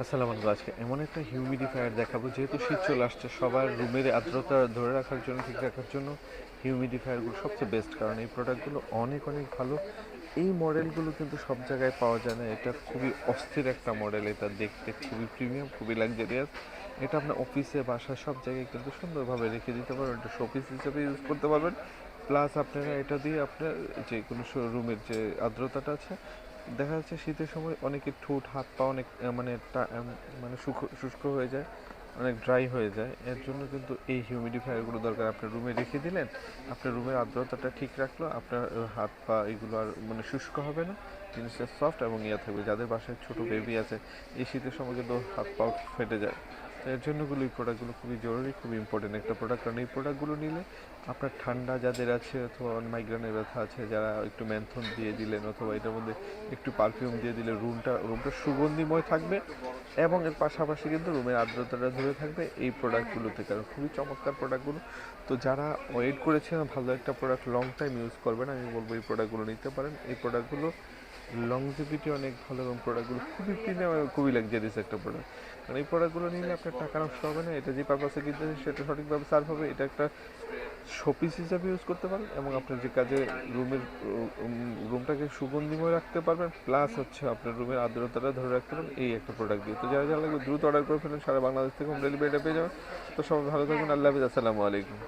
আসসালামু আলাইকুম, আজকে এমন একটা হিউমিডিফায়ার দেখাবো, যেহেতু শীত চলে আসছে, সবার রুমের আর্দ্রতা ধরে রাখার জন্য, ঠিক রাখার জন্য হিউমিডিফায়ারগুলো সবচেয়ে বেস্ট কারণ এই প্রোডাক্টগুলো অনেক অনেক ভালো। এই মডেলগুলো কিন্তু সব জায়গায় পাওয়া যায় না, এটা খুবই অস্থির একটা মডেল এটা দেখতে খুবই প্রিমিয়াম খুবই লাক্সারিয়াস এটা আপনার অফিসে বাসায়, সব জায়গায় কিন্তু সুন্দরভাবে রেখে দিতে পারবেন, এটা শোপিস হিসেবে ইউজ করতে পারবেন। প্লাস আপনারা এটা দিয়ে আপনার যে কোনো রুমের যে আর্দ্রতাটা আছে দেখা যাচ্ছে শীতের সময় অনেকের ঠোঁট, হাত পা অনেক মানে মানে শুষ্ক হয়ে যায়, অনেক ড্রাই হয়ে যায়। এর জন্য কিন্তু এই হিউমিডিফায়ারগুলো দরকার। আপনার রুমে রেখে দিলেন আপনার রুমের আর্দ্রতাটা ঠিক রাখল, আপনার হাত পা এগুলো আর মানে শুষ্ক হবে না। জিনিসটা সফট এবং ইয়ে থাকবে। যাদের বাসায় ছোট বেবি আছে, এই শীতের সময় কিন্তু হাত পা ফেটে যায়। এর জন্যগুলো এই প্রোডাক্টগুলো খুবই জরুরি, খুবই ইম্পর্টেন্ট একটা প্রোডাক্ট কারণ এই প্রোডাক্টগুলো নিলে আপনার ঠান্ডা যাদের আছে অথবা মাইগ্রেনের ব্যথা আছে, যারা একটু ম্যানথন দিয়ে দিলেন অথবা এটার মধ্যে একটু পারফিউম দিয়ে দিলে রুমটা রুমটা সুগন্ধিময় থাকবে এবং এর পাশাপাশি কিন্তু রুমের আর্দ্রতাটা ধরে থাকবে এই প্রোডাক্টগুলোতে কারণ খুবই চমৎকার প্রোডাক্টগুলো তো যারা ওয়েট করেছেন, ভালো একটা প্রোডাক্ট লং টাইম ইউজ করবেন, আমি বলব এই প্রোডাক্টগুলো নিতে পারেন। এই প্রোডাক্টগুলো লংজিভিটি অনেক ভালো এবং প্রোডাক্টগুলো খুবই প্রিমিয়াম খুবই লাক্সারিয়াস একটা প্রোডাক্ট কারণ এই প্রোডাক্টগুলো নিলে আপনার টাকা নষ্ট হবে না, এটা যে পারপাসে কিনতে সেটা সঠিকভাবে সার্ভ হবে, এটা একটা শোপিস হিসাবে ইউজ করতে পারেন এবং আপনার যে কাজে রুমের রুমটাকে সুগন্ধিময় রাখতে পারবেন প্লাস হচ্ছে আপনার রুমের আর্দ্রতাটা ধরে রাখতে পারবেন, এই একটা প্রোডাক্ট দিয়ে। তো যারা যারা লাগবে দ্রুত অর্ডার করে ফেলেন, সারা বাংলাদেশ থেকে হোম ডেলিভারিটা পেয়ে যাবেন। তো সবাই ভালো থাকবেন, আল্লাহ হাফিজ, আসসালামু আলাইকুম।